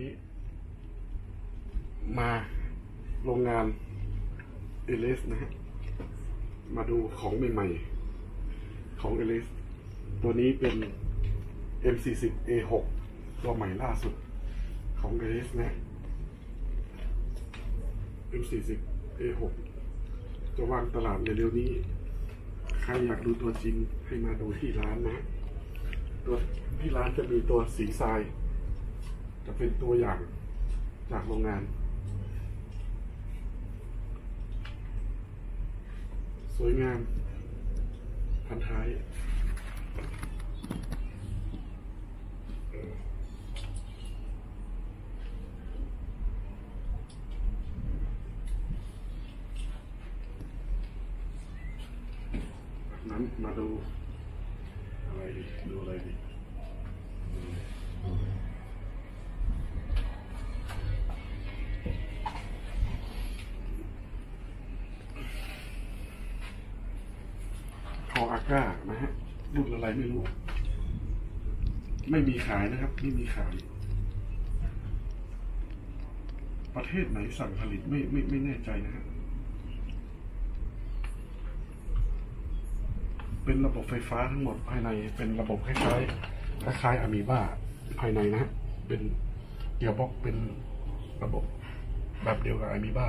นี้ มาโรงงานเอเลสนะฮะ มาดูของใหม่ๆ ของเอเลสตัวนี้เป็น M40 A6 ตัวใหม่ล่าสุดของเอเลสนะ M40 A6 จะวางตลาดเร็วๆนี้ ใครอยากดูตัวจริงให้มาดูที่ร้านนะ ตัวที่ร้านจะมีตัวสีทราย จะเป็นตัวอย่างจากโรงงาน สวยงามพันท้ายนั้นมาดูอะไรดีดูอะไรดี พออาก้านะฮะรุ่นอะไรไม่รู้ ไม่มีขายนะครับไม่มีขาย ประเทศไหนสั่งผลิตไม่ไม่ไม่แน่ใจนะฮะเป็นระบบไฟฟ้าทั้งหมดภายใน เป็นระบบคล้ายๆคล้ายๆอะมีบ้าภายในนะฮะเป็นเกียร์บ็อกเป็นระบบแบบเดียวกับอะมีบ้า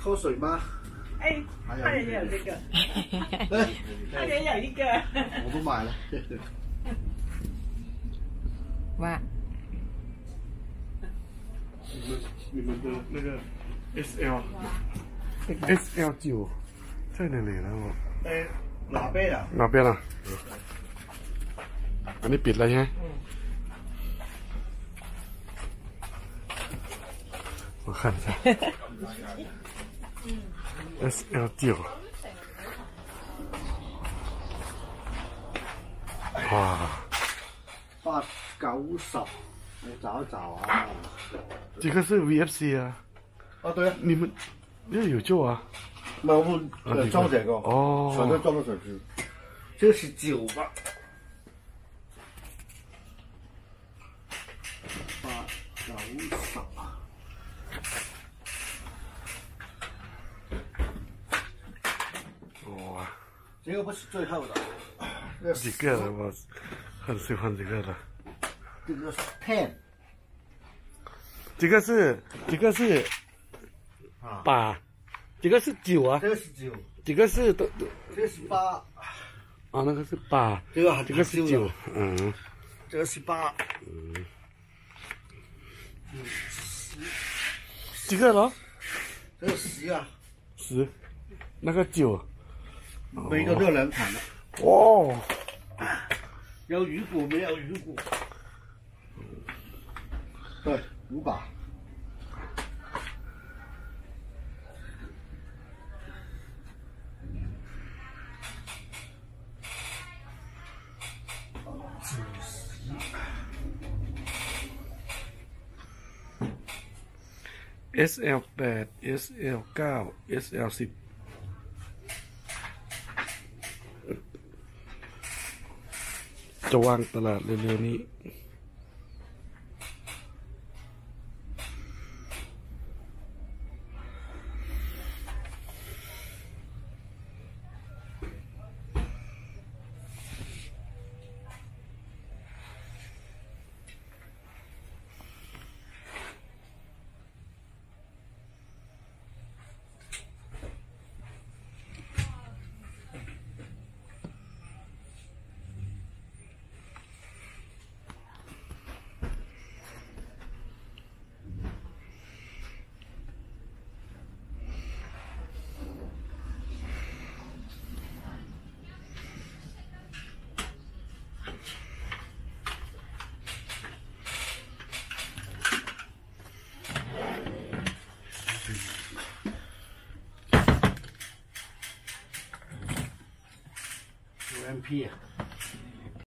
扣水吗？哎，还有他也有这个，哎，他也有一个。我都买了。 ว่า 你们的那个 SL SL 九在哪里แล้ว 哎，哪杯啊？ นาเปียนะอันนี้ปิดแล้วใช่ไหม 我看一下 SL 九哇，八九十，你找一找啊。这个是 VFC 啊，啊，对啊，你们这有救啊？那我们呃装这个，哦全都装到这去。这个是九吧？八九十。哇，这个不是最后的，这几个了，我很喜欢这个的。这个是 ten 这个是这个是啊，八，这个是九啊，这个是九，这个是都都。这个是八，啊，那个是八，这个这个是九，嗯，这个是八，几个了？这个十啊，十，那个九，每个都有两款的，哦，有鱼骨没有鱼骨？对，五把。SL 8 SL 9 SL 10จะวางตลาดเร็วๆนี้ pire.